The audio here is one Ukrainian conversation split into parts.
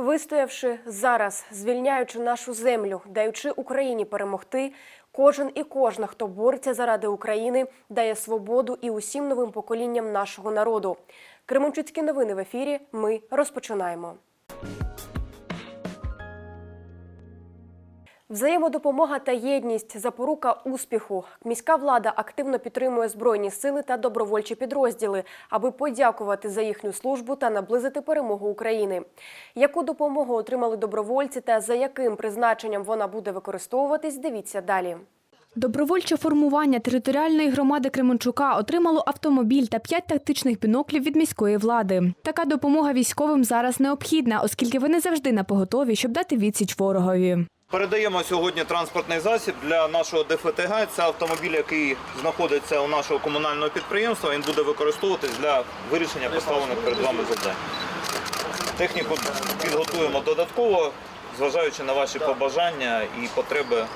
Вистоявши зараз, звільняючи нашу землю, даючи Україні перемогти, кожен і кожна, хто бореться заради України, дає свободу і усім новим поколінням нашого народу. Кременчуцькі новини в ефірі. Ми розпочинаємо. Взаємодопомога та єдність запорука успіху. Міська влада активно підтримує збройні сили та добровольчі підрозділи, аби подякувати за їхню службу та наблизити перемогу України. Яку допомогу отримали добровольці та за яким призначенням вона буде використовуватись, дивіться далі. Добровольче формування територіальної громади Кременчука отримало автомобіль та п'ять тактичних біноклів від міської влади. Така допомога військовим зараз необхідна, оскільки вони завжди на поготові, щоб дати відсіч ворогові. Передаємо сьогодні транспортний засіб для нашого ДФТГ. Це автомобіль, який знаходиться у нашого комунального підприємства. Він буде використовуватись для вирішення поставлених перед вами завдань. Техніку підготуємо додатково, зважаючи на ваші побажання і потреби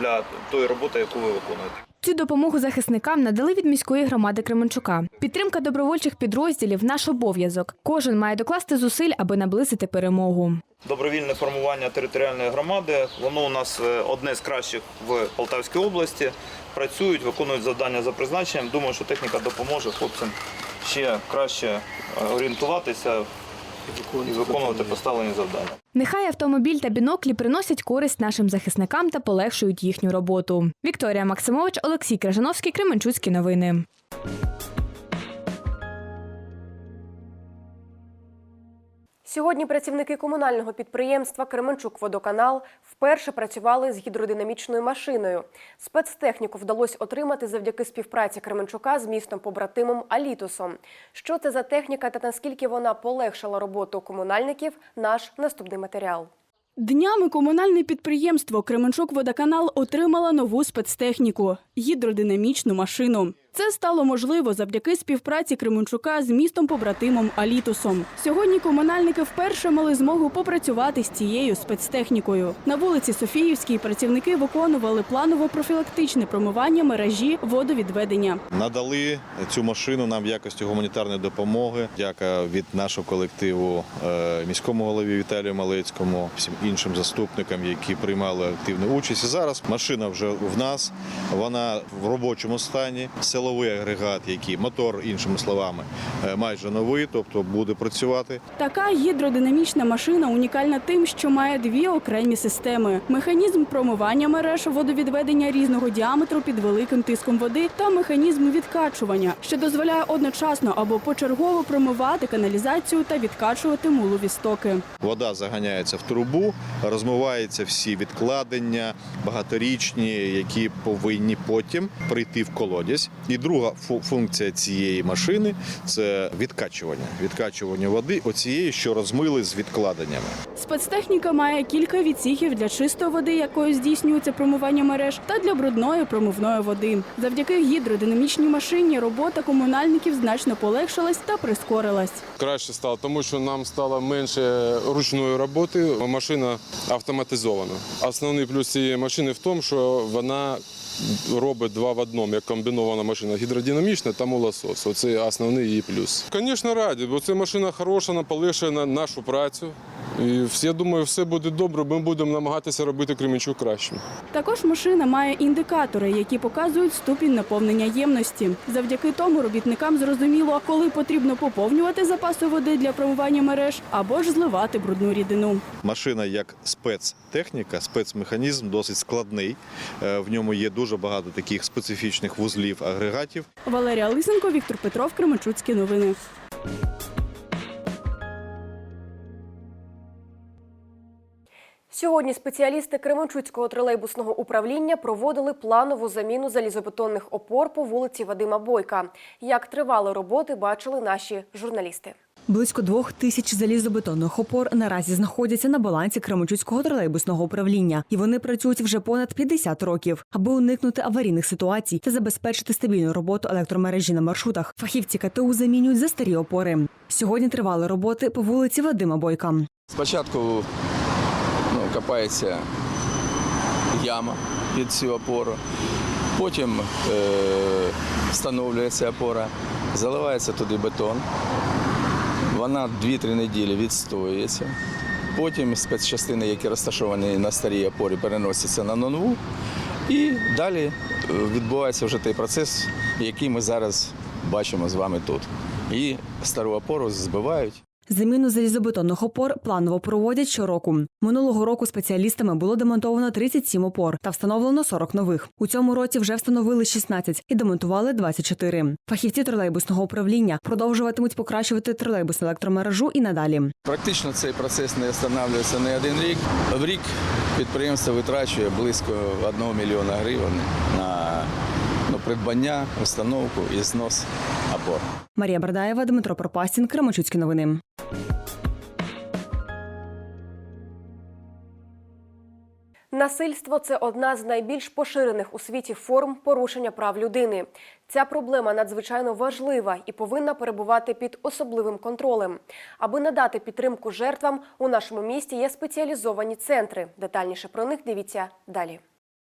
для тої роботи, яку ви виконуєте. Цю допомогу захисникам надали від міської громади Кременчука. Підтримка добровольчих підрозділів наш обов'язок. Кожен має докласти зусиль, аби наблизити перемогу. Добровільне формування територіальної громади. Воно у нас е, одне з кращих в Полтавській області. Працюють, виконують завдання за призначенням. Думаю, що техніка допоможе хлопцям ще краще е, орієнтуватися і виконувати поставлені завдання. Нехай автомобіль та біноклі приносять користь нашим захисникам та полегшують їхню роботу. Вікторія Максимович, Олексій Крижановський, Кременчуцькі новини. Сьогодні працівники комунального підприємства Кременчук-Водоканал вперше працювали з гідродинамічною машиною. Спецтехніку вдалося отримати завдяки співпраці Кременчука з містом побратимом Алітусом. Що це за техніка та наскільки вона полегшила роботу комунальників? Наш наступний матеріал. Днями комунальне підприємство Кременчук-Водоканал отримало нову спецтехніку – гідродинамічну машину. Це стало можливо завдяки співпраці Кременчука з містом побратимом Алітусом. Сьогодні комунальники вперше мали змогу попрацювати з цією спецтехнікою. На вулиці Софіївській працівники виконували планово-профілактичне промивання мережі водовідведення. Надали цю машину нам в якості гуманітарної допомоги. Дяка від нашого колективу е, міському голові Віталію Малецькому, всім іншим заступникам, які приймали активну участь. І зараз машина вже в нас, вона в робочому стані. Силовий агрегат, який мотор, іншими словами, е, майже новий, тобто буде працювати. Така гідродинамічна машина унікальна тим, що має дві окремі системи: механізм промивання мереж водовідведення різного діаметру під великим тиском води та механізм відкачування, що дозволяє одночасно або почергово промивати каналізацію та відкачувати мулові стоки. Вода заганяється в трубу, розмиваються всі відкладення, багаторічні, які повинні потім прийти в колодязь. І друга фу- функція цієї машини це відкачування. Відкачування води оцієї, що розмили з відкладеннями. Спецтехніка має кілька відсіхів для чистої води, якою здійснюється промивання мереж, та для брудної промивної води. Завдяки гідродинамічній машині робота комунальників значно полегшилась та прискорилась. краще стало, тому що нам стало менше ручної роботи. Машина автоматизована. Основний плюс цієї машини в тому, що вона робить два в одному, як комбінована машина гідродинамічна та молосос. Оце основний її плюс. Звісно, раді, бо ця машина хороша, вона полегшує на нашу працю. І всі, я думаю, все буде добре. Ми будемо намагатися робити Кременчук кращим. Також машина має індикатори, які показують ступінь наповнення ємності. Завдяки тому робітникам зрозуміло, коли потрібно поповнювати запаси води для промивання мереж або ж зливати брудну рідину. Машина як спецтехніка, спецмеханізм досить складний. Е, В ньому є дуже багато таких специфічних вузлів агрегатів. Валерія Лисенко, Віктор Петров, Кременчуцькі новини. Сьогодні спеціалісти Кременчуцького тролейбусного управління проводили планову заміну залізобетонних опор по вулиці Вадима Бойка. Як тривали роботи, бачили наші журналісти. Близько двох тисяч залізобетонних опор наразі знаходяться на балансі Кременчуцького тролейбусного управління, і вони працюють вже понад 50 років, аби уникнути аварійних ситуацій та забезпечити стабільну роботу електромережі на маршрутах. Фахівці КТУ замінюють за старі опори. Сьогодні тривали роботи по вулиці Вадима Бойка. Спочатку ну, копається яма під цю опору, потім е, встановлюється опора, заливається туди бетон. Вона 2-3 неділі відстоюється. Потім спецчастини, які розташовані на старій опорі, переносяться на нову. І далі е, відбувається вже той процес, який ми зараз бачимо з вами тут. І стару опору збивають. Заміну залізобетонних опор планово проводять щороку. Минулого року спеціалістами було демонтовано 37 опор та встановлено 40 нових. У цьому році вже встановили 16 і демонтували 24. Фахівці тролейбусного управління продовжуватимуть покращувати тролейбусну електромережу і надалі. Практично цей процес не встановлюється не один рік. В рік підприємство витрачує близько 1 мільйона гривень на придбання, установку і знос опор. Марія Бардаєва, Дмитро Пропастін, Кременчуцькі новини. Насильство це одна з найбільш поширених у світі форм порушення прав людини. Ця проблема надзвичайно важлива і повинна перебувати під особливим контролем. Аби надати підтримку жертвам, у нашому місті є спеціалізовані центри. Детальніше про них дивіться далі.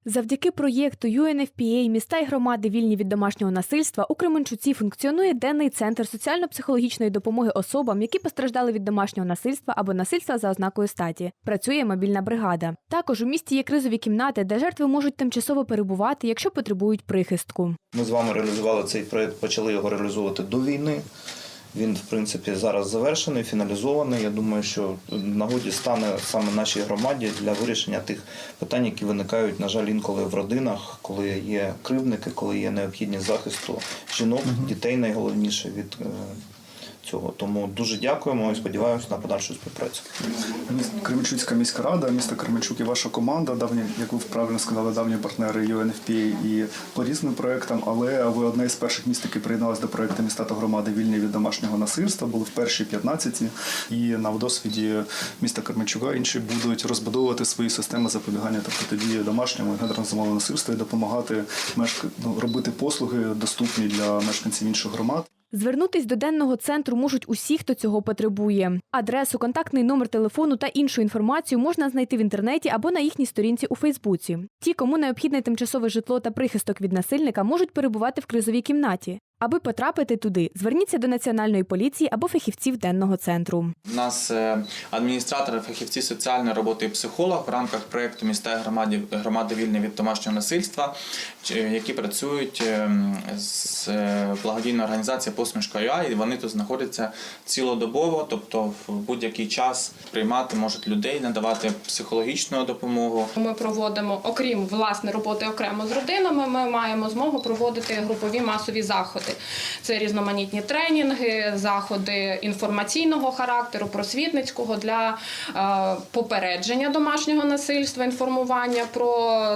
Завдяки проєкту UNFPA «Міста і громади вільні від домашнього насильства» у Кременчуці функціонує денний центр соціально-психологічної допомоги особам, які постраждали від домашнього насильства або насильства за ознакою статі. Працює мобільна бригада. Також у місті є кризові кімнати, де жертви можуть тимчасово перебувати, якщо потребують прихистку. Ми з вами реалізували цей проєкт, почали його реалізовувати до війни. Він, в принципі, зараз завершений, фіналізований. Я думаю, що нагоді стане саме нашій громаді для вирішення тих питань, які виникають, на жаль, інколи в родинах, коли є кривдники, коли є необхідність захисту жінок, дітей найголовніше від е, цього. Тому дуже дякуємо і сподіваємось на подальшу співпрацю. Кременчуцька міська рада, місто Кременчук і ваша команда, давні, як ви правильно сказали, давні партнери UNFPA і по різним проектам, але ви одне із перших міст, які приєдналися до проекту міста та громади вільні від домашнього насильства, були в першій 15 і на досвіді міста Кременчука інші будуть розбудовувати свої системи запобігання та протидії домашньому гендерно насильству і допомагати ну, робити послуги доступні для мешканців інших громад. Звернутись до денного центру можуть усі, хто цього потребує. Адресу, контактний номер телефону та іншу інформацію можна знайти в інтернеті або на їхній сторінці у Фейсбуці. Ті, кому необхідне тимчасове житло та прихисток від насильника, можуть перебувати в кризовій кімнаті. Аби потрапити туди, зверніться до національної поліції або фахівців денного центру. У нас е, адміністратори, фахівці соціальної роботи і психолог в рамках проєкту міста і громади, громади вільні від домашнього насильства, які працюють е, з е, благодійною організацією Посмішка ЮА, і вони тут знаходяться цілодобово, тобто в будь-який час приймати можуть людей, надавати психологічну допомогу. Ми проводимо, окрім власне роботи окремо з родинами, ми маємо змогу проводити групові масові заходи. Це різноманітні тренінги, заходи інформаційного характеру, просвітницького для е, попередження домашнього насильства, інформування про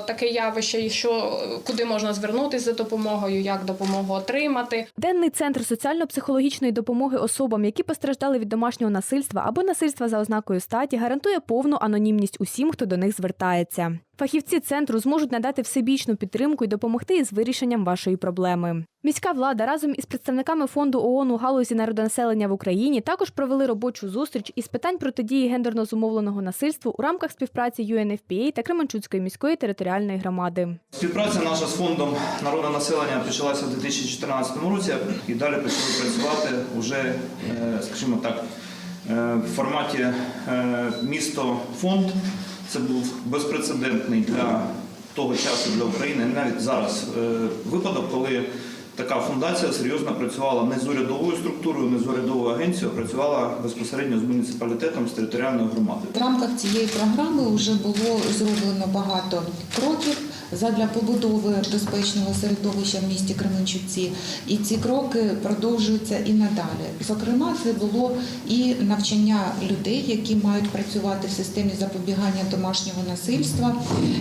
таке явище, і що куди можна звернутися за допомогою, як допомогу отримати. Денний центр соціально-психологічної допомоги особам, які постраждали від домашнього насильства або насильства за ознакою статі, гарантує повну анонімність усім, хто до них звертається. Фахівці центру зможуть надати всебічну підтримку і допомогти із вирішенням вашої проблеми. Міська влада разом із представниками фонду ООН у галузі народонаселення в Україні також провели робочу зустріч із питань протидії гендерно зумовленого насильству у рамках співпраці UNFPA та Кременчуцької міської територіальної громади. Співпраця наша з фондом народного населення почалася в 2014 році і далі почали працювати вже, е, скажімо так, е, в форматі е, місто-фонд. Це був безпрецедентний для того часу для України, навіть зараз випадок, коли така фундація серйозно працювала не з урядовою структурою, не з урядовою агенцією, а працювала безпосередньо з муніципалітетом, з територіальною громадою. В рамках цієї програми вже було зроблено багато кроків задля побудови безпечного середовища в місті Кременчуці, і ці кроки продовжуються і надалі. Зокрема, це було і навчання людей, які мають працювати в системі запобігання домашнього насильства,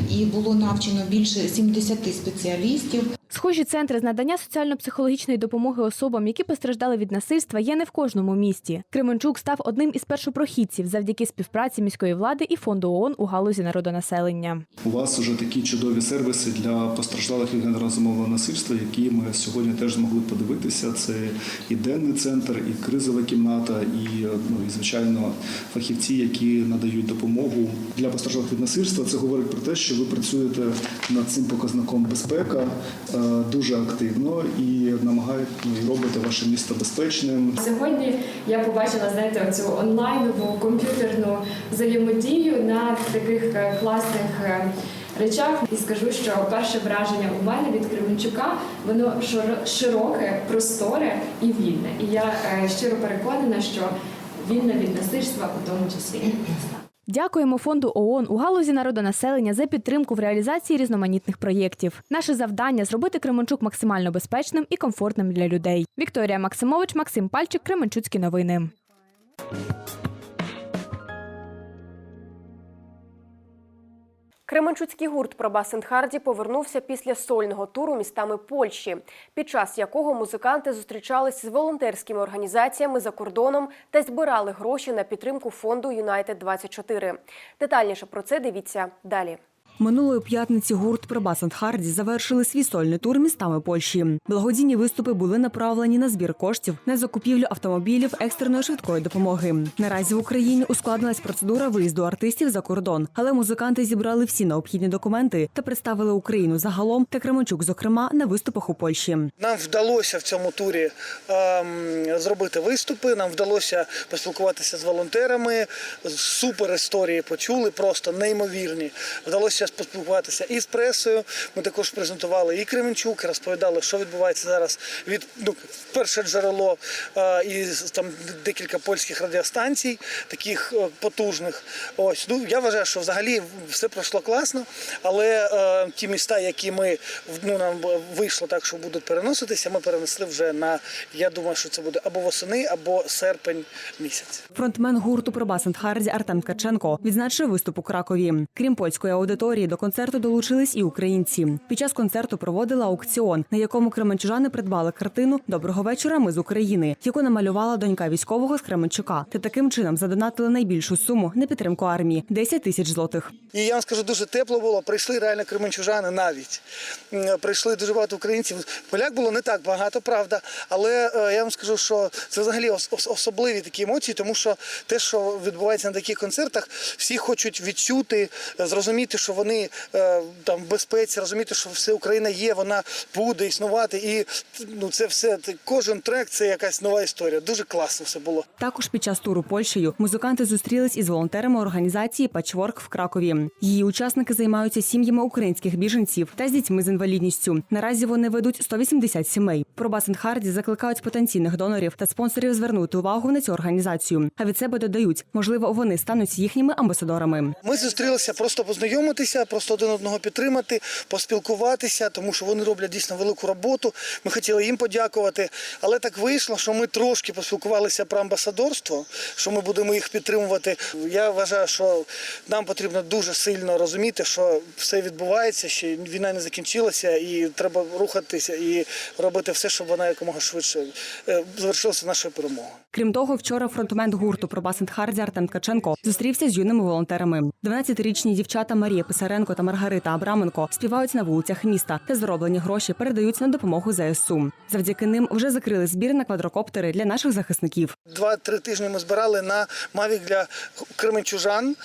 і було навчено більше 70 спеціалістів. Схожі центри з надання соціально-психологічної допомоги особам, які постраждали від насильства, є не в кожному місті. Кременчук став одним із першопрохідців завдяки співпраці міської влади і фонду ООН у галузі народонаселення. У вас вже такі чудові сервіси для постраждалих від гендерно насильства, які ми сьогодні теж змогли подивитися. Це і денний центр, і кризова кімната, і ну і звичайно фахівці, які надають допомогу для постраждалих від насильства. Це говорить про те, що ви працюєте над цим показником безпека, е, дуже активно і намагають ну, і робити ваше місто безпечним. Сьогодні я побачила, знаєте, оцю онлайнову комп'ютерну взаємодію на таких е, класних е, речах. І скажу, що перше враження у мене від Кременчука воно широ- широке, просторе і вільне. І я е, щиро переконана, що вільне від насильства у тому числі. Дякуємо фонду ООН у галузі народонаселення за підтримку в реалізації різноманітних проєктів. Наше завдання зробити Кременчук максимально безпечним і комфортним для людей. Вікторія Максимович, Максим Пальчик, Кременчуцькі новини. Кременчуцький гурт про енд Харді повернувся після сольного туру містами Польщі, під час якого музиканти зустрічались з волонтерськими організаціями за кордоном та збирали гроші на підтримку фонду Юнайтед 24 Детальніше про це дивіться далі. Минулої п'ятниці гурт Пробас енд Харді завершили свій сольний тур містами Польщі. Благодійні виступи були направлені на збір коштів на закупівлю автомобілів екстреної швидкої допомоги. Наразі в Україні ускладнилась процедура виїзду артистів за кордон, але музиканти зібрали всі необхідні документи та представили Україну загалом та Кременчук, зокрема, на виступах у Польщі. Нам вдалося в цьому турі ем, зробити виступи. Нам вдалося поспілкуватися з волонтерами. Супер історії почули, просто неймовірні. Вдалося поспілкуватися і з пресою. Ми також презентували і Кременчук, розповідали, що відбувається зараз від ну, перше джерело і там декілька польських радіостанцій, таких е, потужних. Ось ну я вважаю, що взагалі все пройшло класно, але е, ті міста, які ми ну нам вийшло так, що будуть переноситися, ми перенесли вже на я думаю, що це буде або восени, або серпень місяць. Фронтмен гурту Пробас енд Харді Артем Ткаченко відзначив виступ у Кракові. Крім польської аудиторії, до концерту долучились і українці. Під час концерту проводили аукціон, на якому кременчужани придбали картину Доброго вечора. Ми з України, яку намалювала донька військового з Кременчука. Та таким чином задонатили найбільшу суму на підтримку армії 10 тисяч злотих. І я вам скажу, дуже тепло було. Прийшли реально кременчужани навіть. Прийшли дуже багато українців. Поляк було не так багато, правда. Але е, я вам скажу, що це взагалі ос- ос- особливі такі емоції, тому що те, що відбувається на таких концертах, всі хочуть відчути, е, зрозуміти, що вони е, там в безпеці, розуміти, що все Україна є, вона буде існувати. І ну це все кожен трек це якась нова історія. Дуже класно все було. Також під час туру Польщею музиканти зустрілись із волонтерами організації Патчворк в Кракові. Її учасники займаються сім'ями українських біженців та з дітьми з інвалідністю. Наразі вони ведуть 180 сімей. Про Басен Харді закликають потенційних донорів та спонсорів звернути увагу на цю організацію. А від себе додають, можливо, вони стануть їхніми амбасадорами. Ми зустрілися просто познайомитися, просто один одного підтримати, поспілкуватися, тому що вони роблять дійсно велику роботу. Ми хотіли їм подякувати, але так вийшло, що ми трошки поспілкувалися про амбасадорство, що ми будемо їх підтримувати. Я вважаю, що нам потрібно дуже сильно розуміти, що все відбувається, що війна не закінчилася, і треба рухатися і робити все, щоб вона якомога швидше е, завершилася нашою перемогою. Крім того, вчора фронтмен гурту про Басент Харді Артем Ткаченко зустрівся з юними волонтерами. 12-річні дівчата Марія Писаренко та Маргарита Абраменко співають на вулицях міста та зароблені гроші передають на допомогу ЗСУ. Завдяки ним вже закрили збір на квадрокоптери для наших захисників. Два-три тижні ми збирали на Мавік для кременчужан,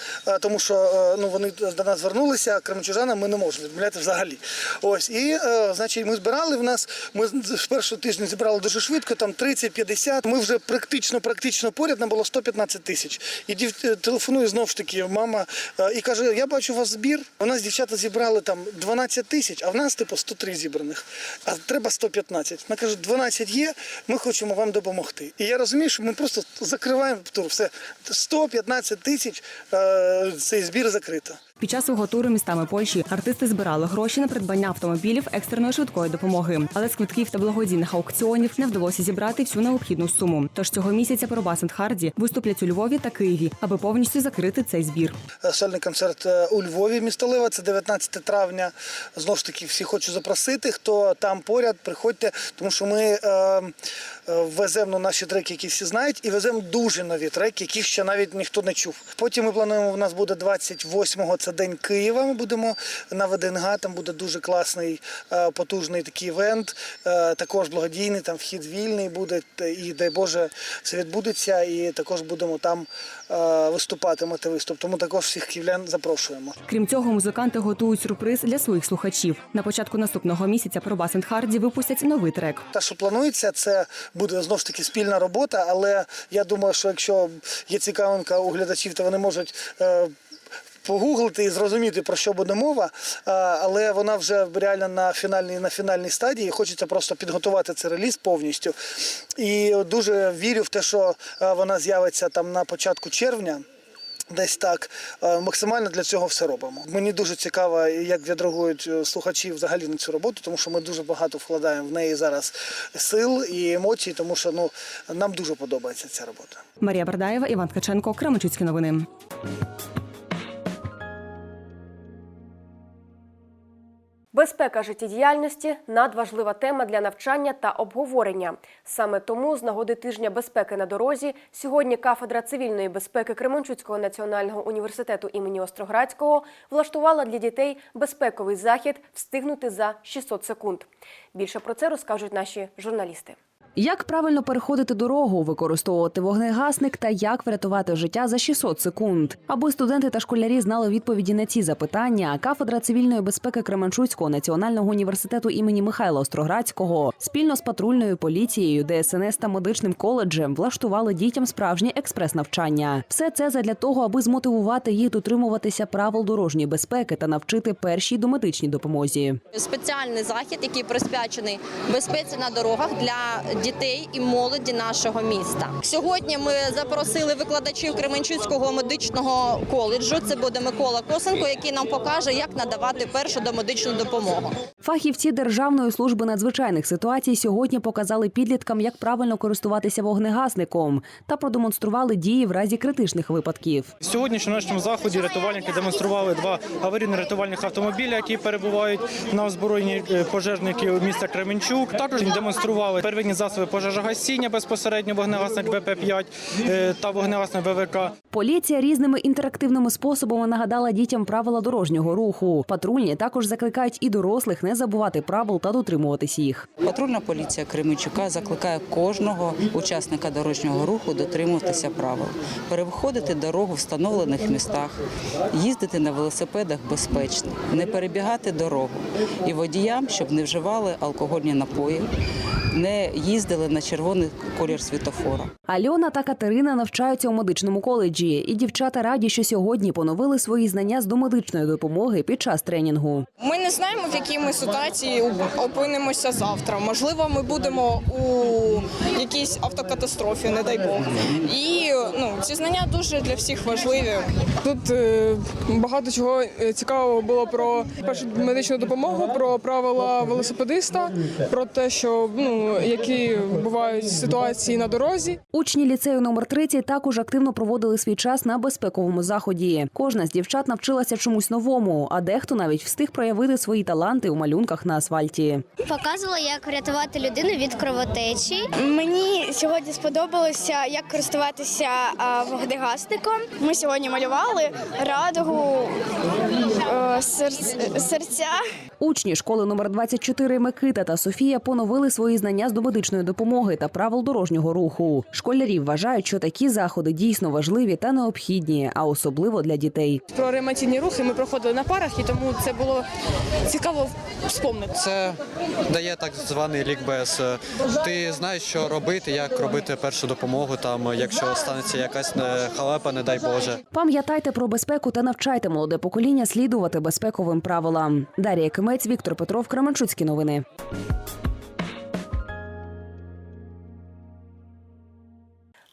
тому що е, ну вони до нас звернулися, а кременчужанам ми не можемо відмовляти взагалі. Ось і е, значить, ми збирали в нас. Ми з першого тижня зібрали дуже швидко, там 30-50. Ми вже практично, практично поряд нам було 115 тисяч. І е, телефонує знов ж таки мама і каже: Я бачу у вас збір. У нас дівчата зібрали там 12 тисяч, а в нас типу 103 зібраних. А треба 115. Вона каже, 12 є, ми хочемо вам допомогти. І я розумію, що ми просто закриваємо тур. Все 115 тисяч е, цей збір закрито. Під час свого туру містами Польщі артисти збирали гроші на придбання автомобілів екстреної швидкої допомоги, але з квитків та благодійних аукціонів не вдалося зібрати всю необхідну суму. Тож цього місяця про Басент Харді виступлять у Львові та Києві, аби повністю закрити цей збір. Сольний концерт е, у Львові, місто Лева, це 19 травня. Знову ж таки, всі хочу запросити, хто там поряд, приходьте, тому що ми е, е, веземо наші треки, які всі знають, і веземо дуже нові треки, яких ще навіть ніхто не чув. Потім ми плануємо, у нас буде 28-го, це це День Києва. Ми будемо на ВДНГ. Там буде дуже класний, е, потужний такий івент. Е, Також благодійний, там вхід вільний буде. І дай Боже, це відбудеться. І також будемо там е, виступати, мати виступ. Тому також всіх київлян запрошуємо. Крім цього, музиканти готують сюрприз для своїх слухачів. На початку наступного місяця про Басент Харді випустять новий трек. Те, що планується, це буде знову ж таки спільна робота. Але я думаю, що якщо є цікавинка у глядачів, то вони можуть. Погуглити і зрозуміти про що буде мова, але вона вже реально на фінальній на фінальній стадії. Хочеться просто підготувати цей реліз повністю. І дуже вірю в те, що вона з'явиться там на початку червня. Десь так максимально для цього все робимо. Мені дуже цікаво, як відреагують е, слухачі взагалі на цю роботу, тому що ми дуже багато вкладаємо в неї зараз сил і емоцій, тому що ну нам дуже подобається ця робота. Марія Бардаєва, Іван Ткаченко, Кременчуцькі новини. Безпека життєдіяльності надважлива тема для навчання та обговорення. Саме тому з нагоди тижня безпеки на дорозі сьогодні кафедра цивільної безпеки Кременчуцького національного університету імені Остроградського влаштувала для дітей безпековий захід встигнути за 600 секунд. Більше про це розкажуть наші журналісти. Як правильно переходити дорогу, використовувати вогнегасник та як врятувати життя за 600 секунд? Аби студенти та школярі знали відповіді на ці запитання, кафедра цивільної безпеки Кременчуцького національного університету імені Михайла Остроградського спільно з патрульною поліцією, ДСНС та медичним коледжем влаштували дітям справжнє експрес-навчання. Все це задля того, аби змотивувати їх дотримуватися правил дорожньої безпеки та навчити першій домедичній допомозі. спеціальний захід, який присвячений безпеці на дорогах для дітей і молоді нашого міста. Сьогодні ми запросили викладачів Кременчуцького медичного коледжу. Це буде Микола Косенко, який нам покаже, як надавати першу домедичну допомогу. Фахівці Державної служби надзвичайних ситуацій сьогодні показали підліткам, як правильно користуватися вогнегасником, та продемонстрували дії в разі критичних випадків. Сьогодні на нашому заході рятувальники демонстрували два аварійно-рятувальних автомобілі, які перебувають на озброєнні е, пожежників міста Кременчук. Також демонстрували первинні засоби пожежогасіння безпосередньо вогнегасник ВП-5 е, та вогнегасник ВВК. Поліція різними інтерактивними способами нагадала дітям правила дорожнього руху. Патрульні також закликають і дорослих не забувати правил та дотримуватись їх. Патрульна поліція Кременчука закликає кожного учасника дорожнього руху дотримуватися правил, переходити дорогу в встановлених містах, їздити на велосипедах безпечно, не перебігати дорогу і водіям, щоб не вживали алкогольні напої, не їздили на червоний колір світофора. Альона та Катерина навчаються у медичному коледжі, і дівчата раді, що сьогодні поновили свої знання з домедичної допомоги під час тренінгу. Ми не знаємо, в якій ми ситуації опинимося завтра. Можливо, ми будемо у якійсь автокатастрофі, не дай Бог. І ну, ці знання дуже для всіх важливі. Тут е, багато чого е, цікавого було про першу медичну допомогу, про правила велосипедиста, про те, що ну які бувають ситуації на дорозі. Учні ліцею номер 30 також активно проводили свій час на безпековому заході. Кожна з дівчат навчилася чомусь новому, а дехто навіть встиг проявити свої таланти у малюнках на асфальті. Показувала, як врятувати людину від кровотечі. Мені сьогодні сподобалося, як користуватися вогнегасником. Ми сьогодні малювали радугу, е, серця. Учні школи номер 24 Микита та Софія поновили свої знання з домедичної допомоги та правил дорожнього руху. Школярі вважають, що такі заходи дійсно важливі та необхідні, а особливо для дітей. Про реанімаційні рухи ми проходили на парах, і тому це було цікаво вспомнити. Це дає так званий лікбез. Ти знаєш, що робити, як робити першу допомогу, там, якщо станеться якась е, халепа, не дай Боже. Пам'ятайте про безпеку та навчайте молоде покоління слідувати безпековим правилам. Дарія Дар'я Кимець, Віктор Петров, Кременчуцькі новини.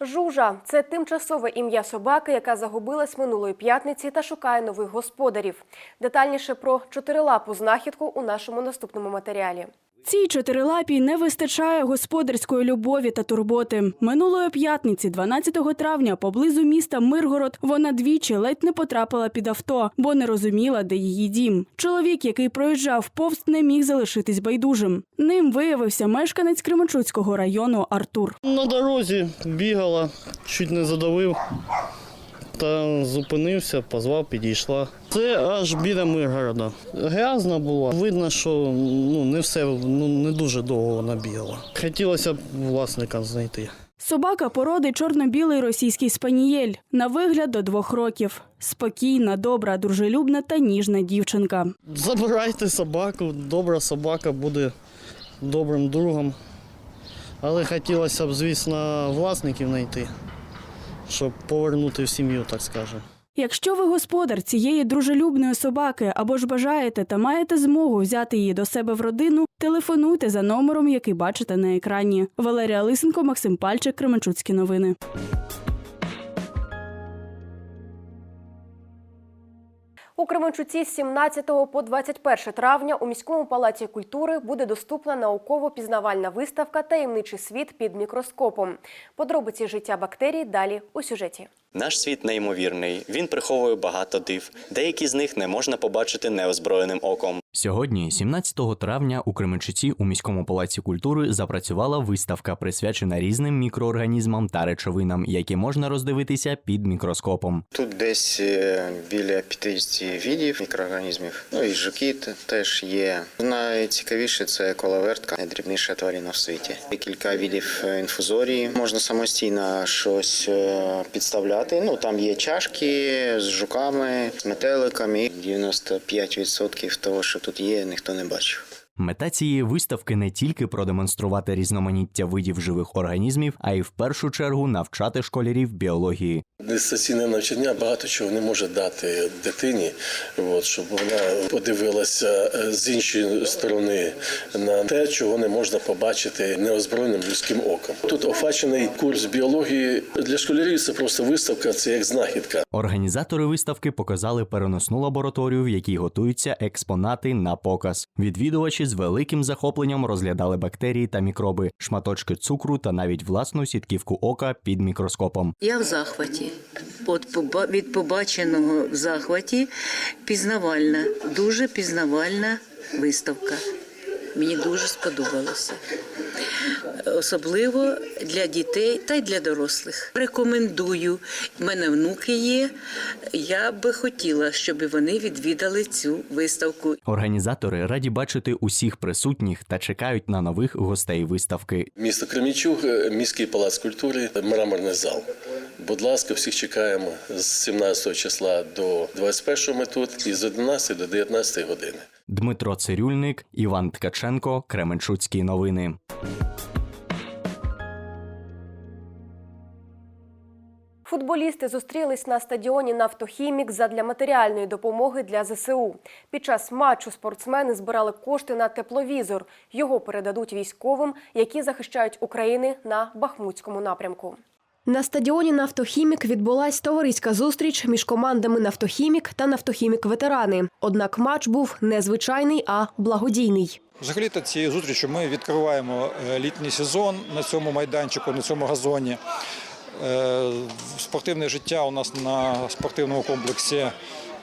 Жужа це тимчасове ім'я собаки, яка загубилась минулої п'ятниці та шукає нових господарів. Детальніше про чотирилапу знахідку у нашому наступному матеріалі. Цій чотирилапій не вистачає господарської любові та турботи. Минулої п'ятниці, 12 травня, поблизу міста Миргород, вона двічі ледь не потрапила під авто, бо не розуміла, де її дім. Чоловік, який проїжджав повз, не міг залишитись байдужим. Ним виявився мешканець Кременчуцького району Артур. На дорозі бігала, чуть не задавив. Та зупинився, позвав, підійшла. Це аж біля Миргорода. Грязно було. Видно, що ну, не все ну, не дуже довго вона бігала. Хотілося б власника знайти. Собака породи чорно-білий російський спанієль. На вигляд до двох років. Спокійна, добра, дружелюбна та ніжна дівчинка. Забирайте собаку, добра собака буде добрим другом. Але хотілося б, звісно, власників знайти, щоб повернути в сім'ю, так скажемо. Якщо ви господар цієї дружелюбної собаки або ж бажаєте та маєте змогу взяти її до себе в родину, телефонуйте за номером, який бачите на екрані. Валерія Лисенко, Максим Пальчик, Кременчуцькі новини. У Кременчуці з 17 по 21 травня у міському палаці культури буде доступна науково-пізнавальна виставка Таємничий світ під мікроскопом. Подробиці життя бактерій далі у сюжеті. Наш світ неймовірний. Він приховує багато див. Деякі з них не можна побачити неозброєним оком. Сьогодні, 17 травня, у Кременчуці у міському палаці культури запрацювала виставка, присвячена різним мікроорганізмам та речовинам, які можна роздивитися під мікроскопом. Тут десь е, біля 50 видів мікроорганізмів. Ну і жуки теж є. Найцікавіше це коловертка, найдрібніша тварина в світі. Кілька видів е, інфузорії. Можна самостійно щось е, підставляти. Ну там є чашки з жуками, з метеликами. 95% того, що тут є, ніхто не бачив. Мета цієї виставки не тільки продемонструвати різноманіття видів живих організмів, а й в першу чергу навчати школярів біології. Дистанційне навчання багато чого не може дати дитині, от, щоб вона подивилася е, з іншої сторони на те, чого не можна побачити неозброєним людським оком. Тут офачений курс біології для школярів. Це просто виставка, це як знахідка. Організатори виставки показали переносну лабораторію, в якій готуються експонати на показ. Відвідувачі з великим захопленням розглядали бактерії та мікроби, шматочки цукру та навіть власну сітківку ока під мікроскопом. Я в захваті. От від побаченого в захваті пізнавальна, дуже пізнавальна виставка. Мені дуже сподобалося. Особливо для дітей та й для дорослих. Рекомендую. У мене внуки є. Я би хотіла, щоб вони відвідали цю виставку. Організатори раді бачити усіх присутніх та чекають на нових гостей виставки. Місто Кремічуг, е, міський палац культури, мраморний зал. Будь ласка, всіх чекаємо з 17 числа до 21 ми тут і з 11 до 19 години. Дмитро Цирюльник, Іван Ткаченко, Кременчуцькі новини. Футболісти зустрілись на стадіоні Нафтохімік задля матеріальної допомоги для ЗСУ. Під час матчу спортсмени збирали кошти на тепловізор. Його передадуть військовим, які захищають України на Бахмутському напрямку. На стадіоні Нафтохімік відбулась товариська зустріч між командами Нафтохімік та Нафтохімік ветерани. Однак матч був не звичайний, а благодійний. Взагалі-то цією зустрічю ми відкриваємо е, літній сезон на цьому майданчику, на цьому газоні. Е, Спортивне життя у нас на спортивному комплексі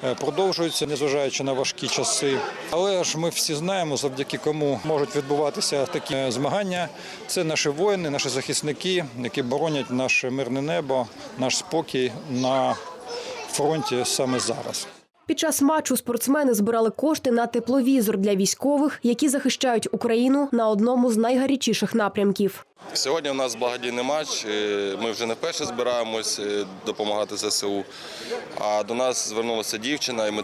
е, продовжується, незважаючи на важкі часи. Але ж ми всі знаємо, завдяки кому можуть відбуватися такі е, змагання. Це наші воїни, наші захисники, які боронять наше мирне небо, наш спокій на фронті саме зараз. Під час матчу спортсмени збирали кошти на тепловізор для військових, які захищають Україну на одному з найгарячіших напрямків. Сьогодні у нас благодійний матч. е, Ми вже не вперше збираємось е, допомагати ЗСУ. А до нас звернулася дівчина, і ми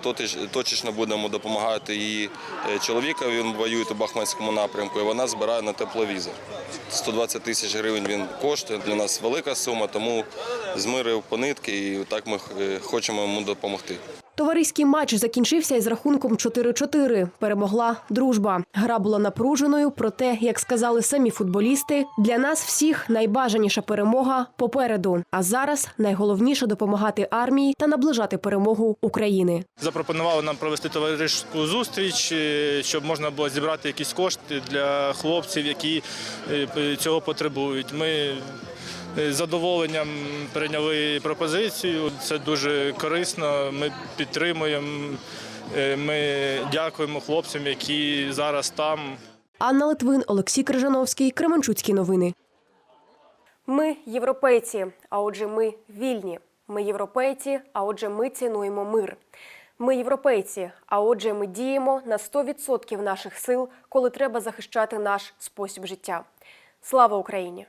точечно будемо допомагати її е, чоловікові. Він воює у Бахмутському напрямку, і вона збирає на тепловізор. 120 тисяч гривень він коштує. Для нас велика сума, тому змирив по нитки, і так ми хочемо йому допомогти. Товариський матч закінчився із рахунком 4-4. Перемогла дружба. Гра була напруженою, проте, як сказали самі футболісти, для нас всіх найбажаніша перемога попереду. А зараз найголовніше допомагати армії та наближати перемогу України. Запропонували нам провести товариську зустріч, е, щоб можна було зібрати якісь кошти для хлопців, які е, цього потребують. Ми е, з задоволенням прийняли пропозицію. Це дуже корисно. Ми підтримуємо. Ми дякуємо хлопцям, які зараз там. Анна Литвин, Олексій Крижановський, Кременчуцькі новини. Ми європейці, а отже, ми вільні. Ми європейці, а отже, ми цінуємо мир. Ми європейці, а отже, ми діємо на 100% наших сил, коли треба захищати наш спосіб життя. Слава Україні!